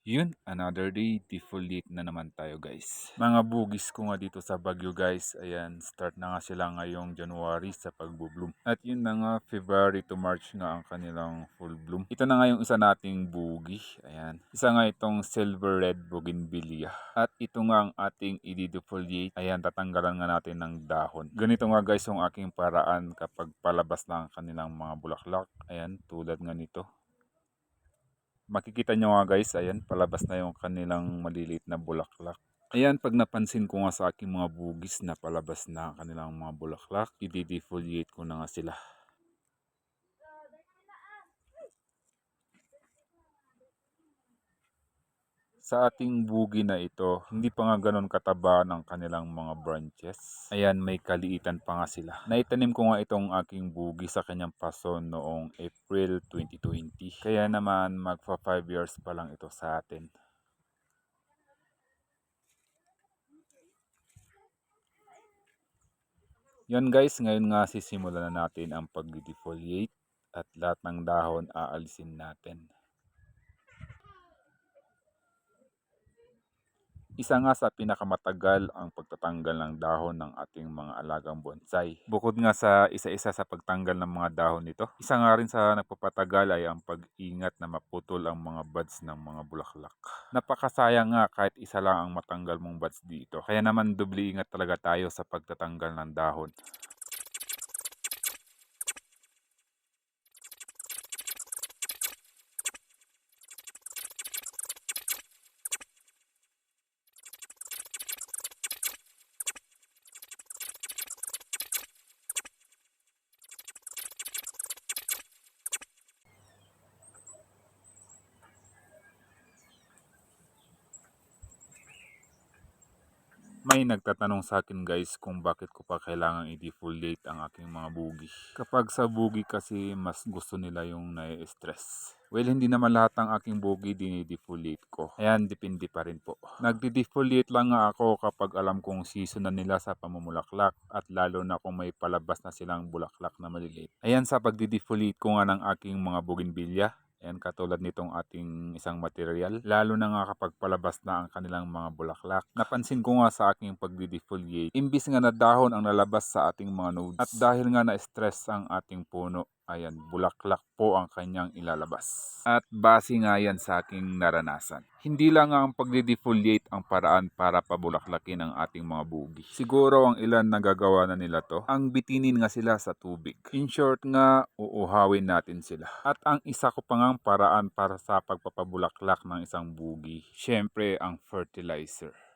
Yun, another day, defoliate na naman tayo guys. Mga bugis ko nga dito sa Baguio guys, ayan, start na nga sila ngayong January sa pagbubloom. At yun na nga, February to March nga ang kanilang full bloom. Ito na nga yung isa nating bugi, ayan. Isa nga itong silver red bougainvillea. At ito nga ang ating i-defoliate, ayan, tatanggalan nga natin ng dahon. Ganito nga guys yung aking paraan kapag palabas na ang kanilang mga bulaklak, ayan, tulad nga nito makikita nyo nga guys, ayan, palabas na yung kanilang maliliit na bulaklak. Ayan, pag napansin ko nga sa aking mga bugis na palabas na ang kanilang mga bulaklak, i-defoliate ko na nga sila. Sa ating bugi na ito, hindi pa nga ganun kataba ng kanilang mga branches. Ayan, may kaliitan pa nga sila. Naitanim ko nga itong aking bugi sa kanyang pason noong April 2020. Kaya naman magpa 5 years pa lang ito sa atin. Yan guys, ngayon nga sisimulan na natin ang pag-defoliate at lahat ng dahon aalisin natin. Isa nga sa pinakamatagal ang pagtatanggal ng dahon ng ating mga alagang bonsai. Bukod nga sa isa-isa sa pagtanggal ng mga dahon nito, isa nga rin sa nagpapatagal ay ang pag-ingat na maputol ang mga buds ng mga bulaklak. Napakasayang nga kahit isa lang ang matanggal mong buds dito. Kaya naman dubli ingat talaga tayo sa pagtatanggal ng dahon. May nagtatanong sa akin guys kung bakit ko pa kailangan i-defoliate ang aking mga bugi. Kapag sa bugi kasi mas gusto nila yung nai-stress. Well, hindi naman lahat ng aking bugi dinidefoliate ko. Ayan, depende pa rin po. Nagdi-defoliate lang nga ako kapag alam kong season na nila sa pamumulaklak at lalo na kung may palabas na silang bulaklak na maliliit. Ayan, sa pagdi-defoliate ko nga ng aking mga bougainvillea, Ayan, katulad nitong ating isang material. Lalo na nga kapag palabas na ang kanilang mga bulaklak. Napansin ko nga sa aking pagdi-defoliate, imbis nga na dahon ang nalabas sa ating mga nodes. At dahil nga na-stress ang ating puno, ayan, bulaklak po ang kanyang ilalabas. At base nga yan sa aking naranasan. Hindi lang ang pagdi-defoliate ang paraan para pabulaklakin ang ating mga bugi. Siguro ang ilan nagagawa na nila to, ang bitinin nga sila sa tubig. In short nga, uuhawin natin sila. At ang isa ko pa ngang paraan para sa pagpapabulaklak ng isang bugi, syempre ang fertilizer.